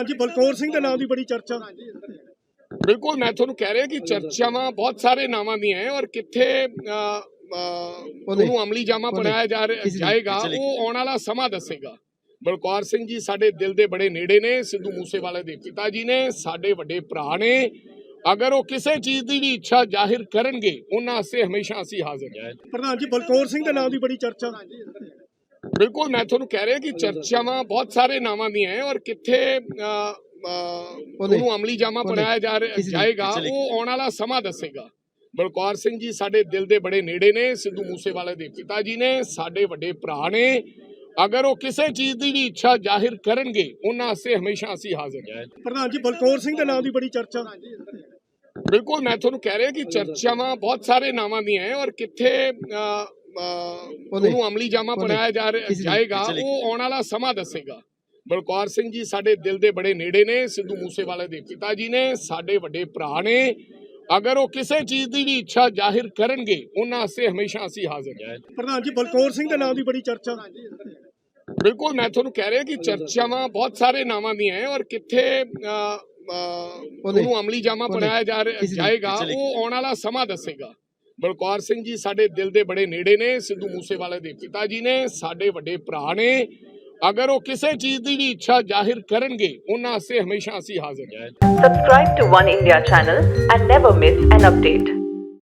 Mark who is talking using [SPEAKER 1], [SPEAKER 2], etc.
[SPEAKER 1] ਪ੍ਰਧਾਨ ਜੀ ਬਲਕੌਰ ਸਿੰਘ ਦੇ ਨਾਮ ਦੀ ਬੜੀ ਚਰਚਾ।
[SPEAKER 2] ਬਿਲਕੁਲ ਮੈਂ ਤੁਹਾਨੂੰ ਕਹਿ ਰਿਹਾ ਕਿ ਚਰਚਾਵਾਂ ਬਹੁਤ ਸਾਰੇ ਨਾਵਾਂ ਦੀਆਂ ਹੈ ਔਰ ਕਿੱਥੇ ਉਹਨੂੰ ਅਮਲੀ ਜਾਮਾ ਬਣਾਇਆ ਜਾ ਰਿਹਾ ਜਾਏਗਾ ਉਹ ਆਉਣ ਵਾਲਾ ਸਮਾਂ ਦੱਸੇਗਾ। ਬਲਕੌਰ ਸਿੰਘ ਜੀ ਸਾਡੇ ਦਿਲ ਦੇ ਬੜੇ ਨੇੜੇ ਨੇ ਸਿੱਧੂ ਮੂਸੇਵਾਲੇ ਦੇ ਪਿਤਾ ਜੀ ਨੇ ਸਾਡੇ ਵੱਡੇ ਭਰਾ ਨੇ। ਅਗਰ ਉਹ ਕਿਸੇ ਚੀਜ਼ ਦੀ ਵੀ ਇੱਛਾ ਜ਼ਾਹਿਰ ਕਰਨਗੇ ਉਹਨਾਂ ਵਾਸਤੇ ਹਮੇਸ਼ਾ ਅਸੀਂ ਹਾਜ਼ਰ ਹਾਂ।
[SPEAKER 1] ਪ੍ਰਧਾਨ ਜੀ ਬਲਕੌਰ ਸਿੰਘ ਦੇ ਨਾਮ ਦੀ ਬੜੀ ਚਰਚਾ।
[SPEAKER 2] ਬਿਲਕੁਲ ਮੈਂ ਤੁਹਾਨੂੰ ਕਹਿ ਰਿਹਾ ਕਿ ਚਰਚਾਵਾਂ ਬਹੁਤ ਸਾਰੇ ਨਾਵਾਂ ਦੀਆਂ ਹੈ ਔਰ ਕਿੱਥੇ ਉਹਨੂੰ ਅਮਲੀ ਜਾਮਾ ਬਣਾਇਆ ਜਾ ਰਿਹਾ ਜਾਏਗਾ ਉਹ ਆਉਣ ਵਾਲਾ ਸਮਾਂ ਦੱਸੇਗਾ। ਬਲਕੌਰ ਸਿੰਘ ਜੀ ਸਾਡੇ ਦਿਲ ਦੇ ਬੜੇ ਨੇੜੇ ਨੇ ਸਿੱਧੂ ਮੂਸੇਵਾਲੇ ਦੇ ਪਿਤਾ ਜੀ ਨੇ ਸਾਡੇ ਵੱਡੇ ਭਰਾ ਨੇ। ਅਗਰ ਉਹ ਕਿਸੇ ਚੀਜ਼ ਦੀ ਵੀ ਇੱਛਾ ਜ਼ਾਹਿਰ ਕਰਨਗੇ ਉਹਨਾਂ ਵਾਸਤੇ ਹਮੇਸ਼ਾ ਅਸੀਂ ਹਾਜ਼ਰ ਹਾਂ।
[SPEAKER 1] ਪ੍ਰਧਾਨ ਜੀ ਬਲਕੌਰ ਸਿੰਘ ਦੇ ਨਾਮ ਦੀ ਬੜੀ ਚਰਚਾ।
[SPEAKER 2] ਬਿਲਕੁਲ ਮੈਂ ਤੁਹਾਨੂੰ ਕਹਿ ਰਿਹਾ ਕਿ ਚਰਚਾਵਾਂ ਬਹੁਤ ਸਾਰੇ ਨਾਵਾਂ ਦੀਆਂ ਹੈ ਔਰ ਕਿੱਥੇ ਉਹਨੂੰ ਅਮਲੀ ਜਾਮਾ ਬਣਾਇਆ ਜਾ ਰਿਹਾ ਜਾਏਗਾ ਉਹ ਆਉਣ ਵਾਲਾ ਸਮਾਂ ਦੱਸੇਗਾ। ਬਲਕੌਰ ਸਿੰਘ ਜੀ ਸਾਡੇ ਦਿਲ ਦੇ ਬੜੇ ਨੇੜੇ ਨੇ ਸਿੱਧੂ ਮੂਸੇਵਾਲੇ ਦੇ ਪਿਤਾ ਜੀ ਨੇ ਸਾਡੇ ਵੱਡੇ ਭਰਾ ਨੇ। ਅਗਰ ਉਹ ਕਿਸੇ ਚੀਜ਼ ਦੀ ਵੀ ਇੱਛਾ ਜ਼ਾਹਿਰ ਕਰਨਗੇ ਉਹਨਾਂ ਵਾਸਤੇ ਹਮੇਸ਼ਾ ਅਸੀਂ ਹਾਜ਼ਰ ਹਾਂ।
[SPEAKER 1] ਪ੍ਰਧਾਨ ਜੀ ਬਲਕੌਰ ਸਿੰਘ ਦੇ ਨਾਮ ਦੀ ਬੜੀ ਚਰਚਾ।
[SPEAKER 2] ਬਿਲਕੁਲ ਮੈਂ ਤੁਹਾਨੂੰ ਕਹਿ ਰਿਹਾ ਕਿ ਚਰਚਾਵਾਂ ਬਹੁਤ ਸਾਰੇ ਨਾਵਾਂ ਦੀਆਂ ਹੈ ਔਰ ਕਿੱਥੇ ਉਹਨੂੰ ਅਮਲੀ ਜਾਮਾ ਬਣਾਇਆ ਜਾ ਰਿਹਾ ਜਾਏਗਾ ਉਹ ਆਉਣ ਵਾਲਾ ਸਮਾਂ ਦੱਸੇਗਾ। ਬਲਕੌਰ ਸਿੰਘ ਜੀ ਸਾਡੇ ਦਿਲ ਦੇ ਬੜੇ ਨੇੜੇ ਨੇ ਸਿੱਧੂ ਮੂਸੇਵਾਲੇ ਦੇ ਪਿਤਾ ਜੀ ਨੇ ਸਾਡੇ ਵੱਡੇ ਭਰਾ ਨੇ। ਅਗਰ ਉਹ ਕਿਸੇ ਚੀਜ਼ ਦੀ ਵੀ ਇੱਛਾ ਜ਼ਾਹਿਰ ਕਰਨਗੇ ਉਹਨਾਂ ਵਾਸਤੇ ਹਮੇਸ਼ਾ ਅਸੀਂ ਹਾਜ਼ਰ ਹਾਂ।
[SPEAKER 3] Subscribe to One India channel and never miss an update.